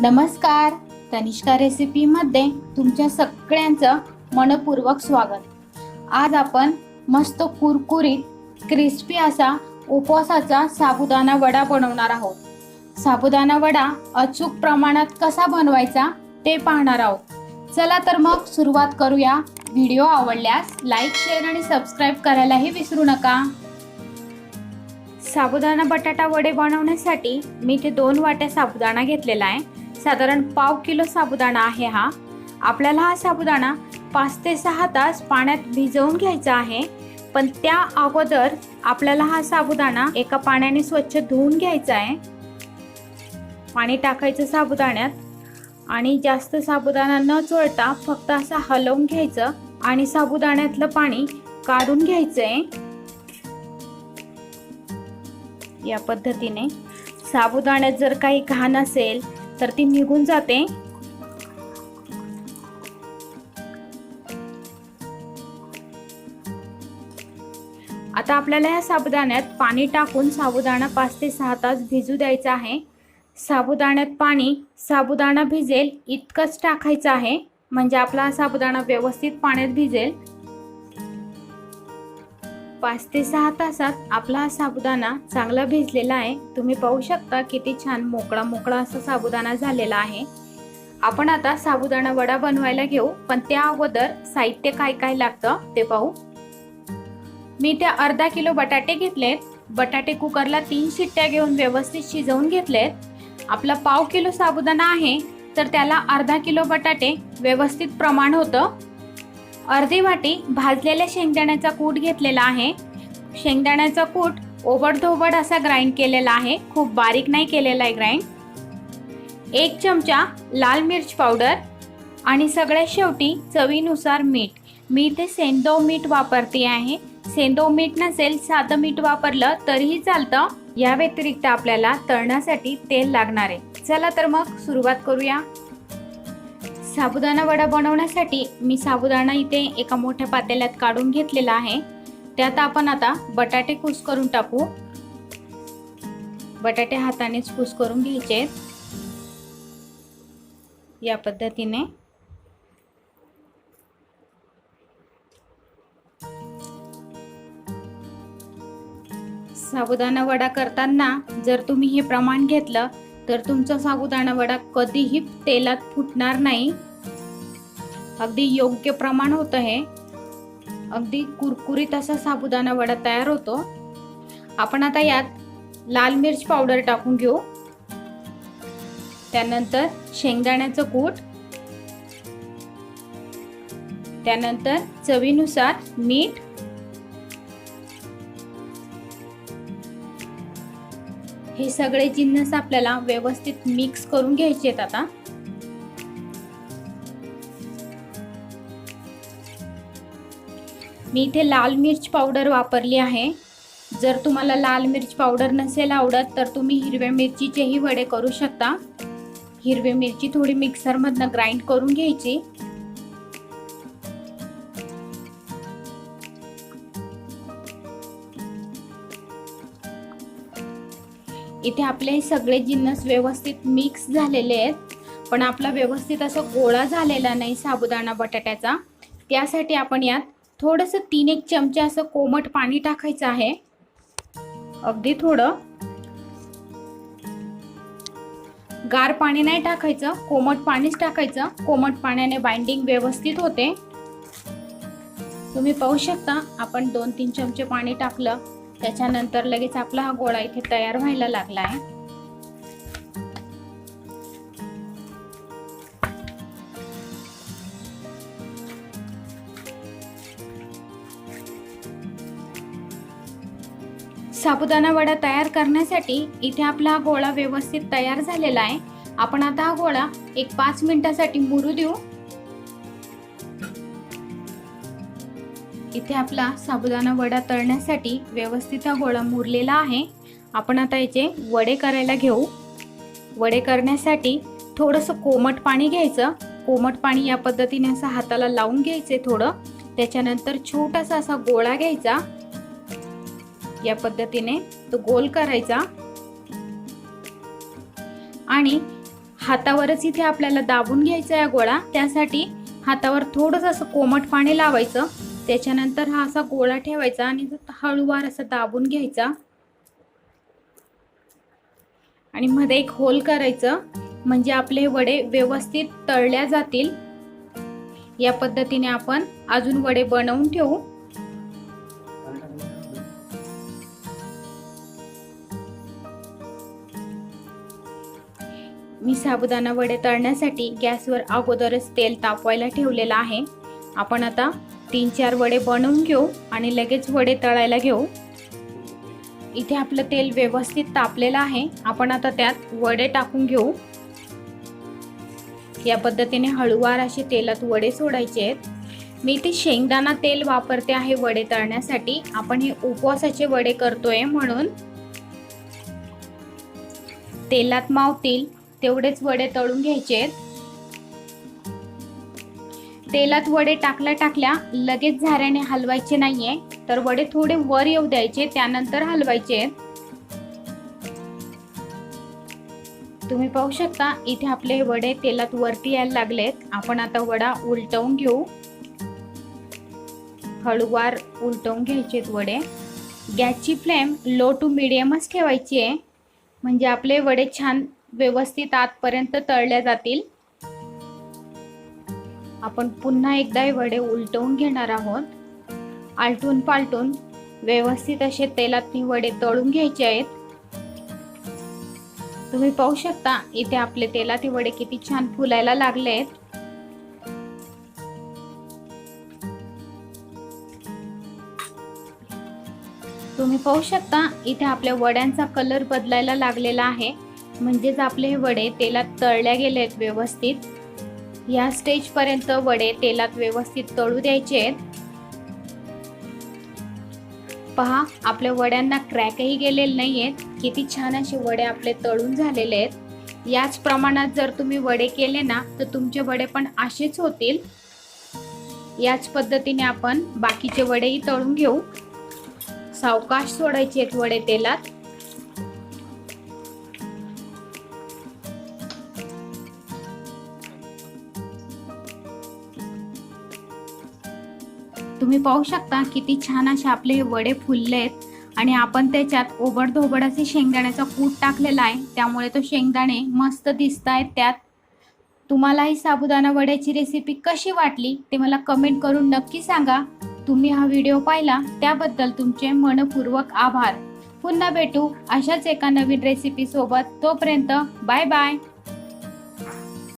नमस्कार तनिष्का रेसिपीमध्ये तुमच्या सगळ्यांचं मनपूर्वक स्वागत. आज आपण मस्त कुरकुरीत क्रिस्पी असा उपवासाचा साबुदाणा वडा बनवणार आहोत. साबुदाणा वडा अचूक प्रमाणात कसा बनवायचा ते पाहणार आहोत. चला तर मग सुरुवात करूया. व्हिडिओ आवडल्यास लाईक शेअर आणि सबस्क्राईब करायलाही विसरू नका. साबुदाणा बटाटा वडे बनवण्यासाठी मी ते दोन वाट्या साबुदाणा घेतलेला आहे. साधारण पाव किलो साबुदाणा आहे हा. आपल्याला हा साबुदाणा पाच ते सहा तास पाण्यात भिजवून घ्यायचा आहे. पण त्या अगोदर आपल्याला हा साबुदाणा एका पाण्याने स्वच्छ धुवून घ्यायचा आहे. पाणी टाकायचं साबुदाण्यात आणि जास्त साबुदाणा न चोळता फक्त असा हलवून घ्यायचं आणि साबुदाण्यातलं पाणी काढून घ्यायचं आहे या पद्धतीने साबुदाण्यात जर काही घाण असेल तर ती निघून जाते. आता आपल्याला या साबुदाण्यात पाणी टाकून साबुदाणा पाच ते सहा तास भिजू द्यायचा आहे. साबुदाण्यात पाणी साबुदाणा भिजेल इतकंच टाकायचं आहे. म्हणजे आपला साबुदाणा व्यवस्थित पाण्यात भिजेल. पाच ते सहा तासात आपला हा साबुदाणा चांगला भिजलेला आहे. तुम्ही पाहू शकता किती छान मोकळा मोकळा असा साबुदाणा झालेला आहे. आपण आता साबुदाणा वडा बनवायला घेऊ पण त्या अगोदर साहित्य काय काय लागतं ते पाहू. मी त्या अर्धा किलो बटाटे घेतलेत. बटाटे कुकरला तीन शिट्ट्या घेऊन व्यवस्थित शिजवून घेतलेत. आपला पाव किलो साबुदाणा आहे तर त्याला अर्धा किलो बटाटे व्यवस्थित प्रमाण होतं. अर्धी वाटी भाजलेल्या शेंगदाण्याचा कूट घेतलेला आहे. शेंगदाण्याचा कूट ओबडधोबड असा ग्राइंड केलेला आहे. खूप बारीक नाही केलेला आहे ग्राइंड एक चमचा लाल मिर्च पावडर आणि सगळ्यात शेवटी चवीनुसार मीठ. मी इथे सेंदो मीठ वापरते आहे. सेंदो मीठ नसेल साधं मीठ वापरलं तरीही चालतं. या व्यतिरिक्त आपल्याला तळण्यासाठी तेल लागणार आहे. चला तर मग सुरुवात करूया. साबुदाणा वडा बनवण्यासाठी मी साबुदाणा इथे एका मोठ्या पातेल्यात काढून घेतलेला आहे. त्यात आपण आता बटाटे कुस करून टाकू. बटाटे हातानेच कुस करून घ्यायचे या पद्धतीने. साबुदाणा वडा करताना जर तुम्ही हे प्रमाण घेतलं तर तुमचा साबुदाणा वडा कधीही तेलात फुटणार नाही. अगदी योग्य प्रमाण होतं हे अगदी कुरकुरीत असा साबुदाणा वडा तयार होतो. आपण आता यात लाल मिर्च पावडर टाकून घेऊ. त्यानंतर शेंगदाण्याचं कूट. त्यानंतर चवीनुसार मीठ. हे सगळे जिन्नस आपल्याला व्यवस्थित मिक्स करून घ्यायचे आहेत आता. मी इथे लाल मिर्च पावडर वापरली आहे. जर तुम्हाला लाल मिर्च पावडर नसेल आवडत तर तुम्ही हिरव्या मिरचीचेही वडे करू शकता. हिरवी मिरची थोडी मिक्सरमधनं ग्राइंड करून घ्यायची. इथे आपले सगळे जिन्नस व्यवस्थित मिक्स झालेले आहेत. पण आपला व्यवस्थित असं गोळा झालेला नाही साबुदाणा बटाट्याचा. त्यासाठी आपण यात थोडंसं तीन एक चमचे असं कोमट पाणी टाकायचं आहे. अगदी थोडं. गार पाणी नाही टाकायचं कोमट पाणीच टाकायचं. कोमट पाण्याने बाइंडिंग व्यवस्थित होते. तुम्ही पाहू शकता आपण दोन तीन चमचे पाणी टाकलं. त्याच्यानंतर लगेच आपला हा गोळा इथे तयार व्हायला लागला आहे. साबुदाणा वडा तयार करण्यासाठी इथे आपला हा गोळा व्यवस्थित तयार झालेला आहे. आपण आता हा गोळा एक पाच मिनिटासाठी मुरू देऊ. इथे आपला साबुदाणा वडा तळण्यासाठी व्यवस्थित हा गोळा मुरलेला आहे. आपण आता याचे वडे करायला घेऊ. वडे करण्यासाठी थोडंसं कोमट पाणी घ्यायचं. कोमट पाणी या पद्धतीने असं हाताला लावून घ्यायचे थोडं. त्याच्यानंतर छोटासा असा गोळा घ्यायचा. या पद्धतीने तो गोल करायचा. आणि हातावरच इथे आपल्याला दाबून घ्यायचा या गोळा. त्यासाठी हातावर थोडंसं असं कोमट पाणी लावायचं. त्याच्यानंतर हा असा गोळा ठेवायचा आणि हळूवार असा दाबून घ्यायचा. आणि मध्ये एक होल करायचं म्हणजे आपले वडे व्यवस्थित तळल्या जातील. या पद्धतीने आपण अजून वडे बनवून ठेवू. मी साबुदाणा वडे तळण्यासाठी गॅसवर अगोदरच तेल तापवायला ठेवलेलं आहे. आपण आता तीन चार वडे बनवून घेऊ आणि लगेच वडे तळायला घेऊ. इथे आपलं तेल व्यवस्थित तापलेलं आहे. आपण आता त्यात वडे टाकून घेऊ. या पद्धतीने हळूवार असे तेलात वडे सोडायचे आहेत. मी इथे शेंगदाणा तेल वापरते आहे वडे तळण्यासाठी. आपण हे उपवासाचे वडे करतोय म्हणून. तेलात मावतील तेवढेच वडे तळून घ्यायचे आहेत. तेलात वडे टाकल्या टाकल्या लगेच झाऱ्याने हलवायचे नाहीये. तर वडे थोडे वर येऊ द्यायचे त्यानंतर हलवायचे. तुम्ही पाहू शकता इथे आपले वडे तेलात वरती यायला लागलेत. आपण आता वडा उलटवून घेऊ. हळूवार उलटवून घ्यायचे वडे. गॅसची फ्लेम लो टू मिडियमच ठेवायची आहे. म्हणजे आपले वडे छान व्यवस्थित आतपर्यंत तळल्या जातील. आपण पुन्हा एकदा हे वडे उलटवून घेणार आहोत. आलटून पालटून व्यवस्थित असे तेलात हे वडे तळून घ्यायचे आहेत. तुम्ही पाहू शकता इथे आपले तेलात हे वडे किती छान फुलायला लागले आहेत. तुम्ही पाहू शकता इथे आपल्या वड्यांचा कलर बदलायला लागलेला आहे. म्हणजेच आपले हे वडे तेलात तळल्या गेले आहेत व्यवस्थित. या स्टेजपर्यंत वडे तेलात व्यवस्थित तळू द्यायचे. आहेत पहा आपल्या वड्यांना क्रॅकही गेलेले नाही आहेत किती छान असे वडे आपले तळून झालेले आहेत. याच प्रमाणात जर तुम्ही वडे केले ना तर तुमचे वडे पण असेच होतील. याच पद्धतीने आपण बाकीचे वडेही तळून घेऊ. सावकाश सोडायचे आहेत वडे तेलात. तुम्ही पाहू शकता किती छान असे आपले वडे फुलले आहेत. आणि आपण त्याच्यात ओबडधोबड असे शेंगदाण्याचा कूट टाकलेला आहे. त्यामुळे तो शेंगदाणे मस्त दिसत आहेत. त्यात तुम्हाला ही साबुदाणा वड्याची रेसिपी कशी वाटली ते मला कमेंट करून नक्की सांगा. तुम्ही हा व्हिडिओ पाहिला त्याबद्दल तुमचे मनपूर्वक आभार. पुन्हा भेटू अशाच एका नवीन रेसिपीसोबत तोपर्यंत बाय बाय